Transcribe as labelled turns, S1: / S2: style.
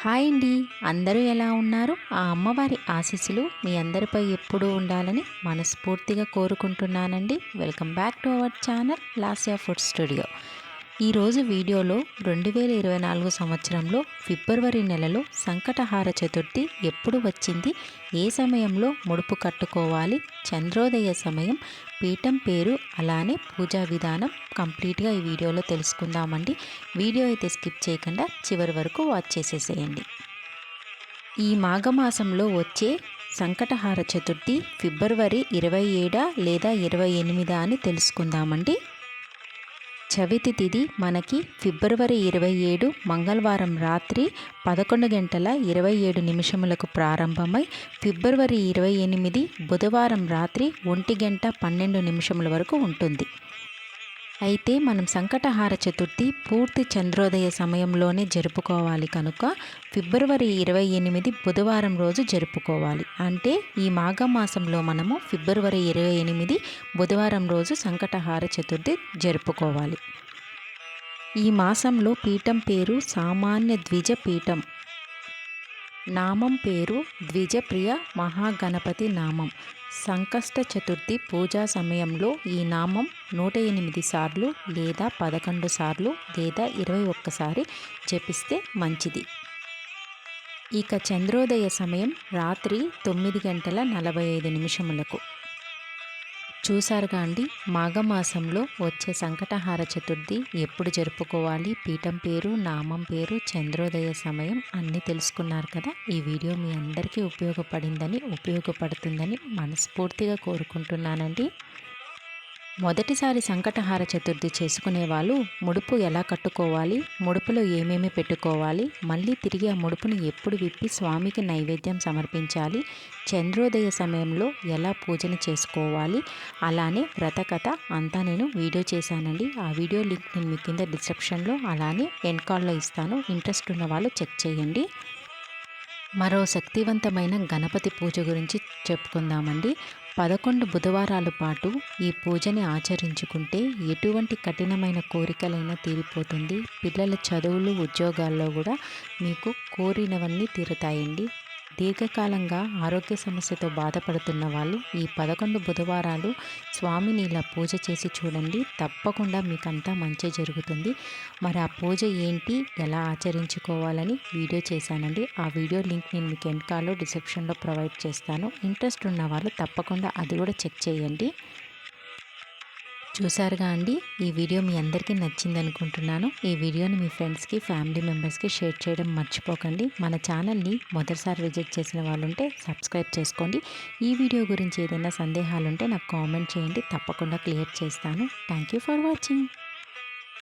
S1: Hi అండి. అందరూ ఎలా ఉన్నారు? ఆ అమ్మవారి ఆశీస్సులు మీ అందరిపై ఎప్పుడూ ఉండాలని మనస్ఫూర్తిగా కోరుకుంటున్నానండి. Welcome back to our channel Lasya food studio. ఈరోజు వీడియోలో రెండు వేల ఇరవై నాలుగు సంవత్సరంలో ఫిబ్రవరి నెలలో సంకటహార చతుర్థి ఎప్పుడు వచ్చింది? ఏ సమయంలో ముడుపు కట్టుకోవాలి? చంద్రోదయ సమయం పీఠం పేరు అలానే పూజా విధానం కంప్లీట్గా ఈ వీడియోలో తెలుసుకుందామండి. వీడియో అయితే స్కిప్ చేయకుండా చివరి వరకు వాచ్ చేసేసేయండి. ఈ మాఘమాసంలో వచ్చే సంకటహార చతుర్థి ఫిబ్రవరి ఇరవై ఏడా లేదా ఇరవై ఎనిమిదా అని తెలుసుకుందామండి. చవితి తిథి మనకి ఫిబ్రవరి ఇరవై ఏడు మంగళవారం రాత్రి పదకొండు గంటల ఇరవై ఏడు నిమిషములకు ప్రారంభమై ఫిబ్రవరి ఇరవై ఎనిమిది బుధవారం రాత్రి ఒంటి గంట పన్నెండు నిమిషముల వరకు ఉంటుంది. అయితే మనం సంకటహార చతుర్థి పూర్తి చంద్రోదయ సమయంలోనే జరుపుకోవాలి కనుక ఫిబ్రవరి ఇరవై ఎనిమిది బుధవారం రోజు జరుపుకోవాలి. అంటే ఈ మాఘమాసంలో మనము ఫిబ్రవరి ఇరవై ఎనిమిది బుధవారం రోజు సంకటహార చతుర్థి జరుపుకోవాలి. ఈ మాసంలో పీఠం పేరు సామాన్య ద్విజ పీఠం నామం పేరు ద్విజప్రియ మహాగణపతి నామం. సంకష్ట చతుర్థి పూజా సమయంలో ఈ నామం నూట ఎనిమిది సార్లు లేదా పదకొండు సార్లు లేదా ఇరవై ఒక్కసారి జపిస్తే మంచిది. ఇక చంద్రోదయ సమయం రాత్రి తొమ్మిది గంటల నలభై ఐదు నిమిషములకు. చూశారుగా అండి. మాఘమాసంలో వచ్చే సంకటహార చతుర్థి ఎప్పుడు జరుపుకోవాలి? పీఠం పేరు నామం పేరు చంద్రోదయ సమయం అన్నీ తెలుసుకున్నారు కదా? ఈ వీడియో మీ అందరికీ ఉపయోగపడిందని ఉపయోగపడుతుందని మనస్ఫూర్తిగా కోరుకుంటున్నానండి. మొదటిసారి సంకటహార చతుర్థి చేసుకునే వాళ్ళు ముడుపు ఎలా కట్టుకోవాలి? ముడుపులో ఏమేమి పెట్టుకోవాలి? మళ్ళీ తిరిగి ఆ ముడుపును ఎప్పుడు విప్పి స్వామికి నైవేద్యం సమర్పించాలి? చంద్రోదయ సమయంలో ఎలా పూజను చేసుకోవాలి? అలానే వ్రతకథ అంతా నేను వీడియో చేశానండి. ఆ వీడియో లింక్ నేను మీ కింద డిస్క్రిప్షన్లో అలానే ఎన్కాల్లో ఇస్తాను. ఇంట్రెస్ట్ ఉన్న వాళ్ళు చెక్ చేయండి. మరో శక్తివంతమైన గణపతి పూజ గురించి చెప్పుకుందామండి. పదకొండు బుధవారాల పాటు ఈ పూజని ఆచరించుకుంటే ఎటువంటి కఠినమైన కోరికలైనా తీరిపోతుంది. పిల్లల చదువులు ఉద్యోగాల్లో కూడా మీకు కోరినవన్నీ తీరుతాయండి. దీర్ఘకాలంగా ఆరోగ్య సమస్యతో బాధపడుతున్న వాళ్ళు ఈ పదకొండు బుధవారాలు స్వామిని ఇలా పూజ చేసి చూడండి. తప్పకుండా మీకంతా మంచి జరుగుతుంది. మరి ఆ పూజ ఏంటి? ఎలా ఆచరించుకోవాలని వీడియో చేశానండి. ఆ వీడియో లింక్ నేను మీకు వెనకాలో డిస్క్రిప్షన్లో ప్రొవైడ్ చేస్తాను. ఇంట్రెస్ట్ ఉన్న వాళ్ళు తప్పకుండా అది కూడా చెక్ చేయండి. చూసారుగా అండి? ఈ వీడియో మీ అందరికీ నచ్చింది అనుకుంటున్నాను ఈ వీడియోని మీ ఫ్రెండ్స్కి ఫ్యామిలీ మెంబర్స్కి షేర్ చేయడం మర్చిపోకండి. మన ఛానల్ని మొదటిసారి విజిట్ చేసిన వాళ్ళు ఉంటే సబ్స్క్రైబ్ చేసుకోండి. ఈ వీడియో గురించి ఏదైనా సందేహాలు ఉంటే నాకు కామెంట్ చేయండి. తప్పకుండా క్లియర్ చేస్తాను. Thank you for watching.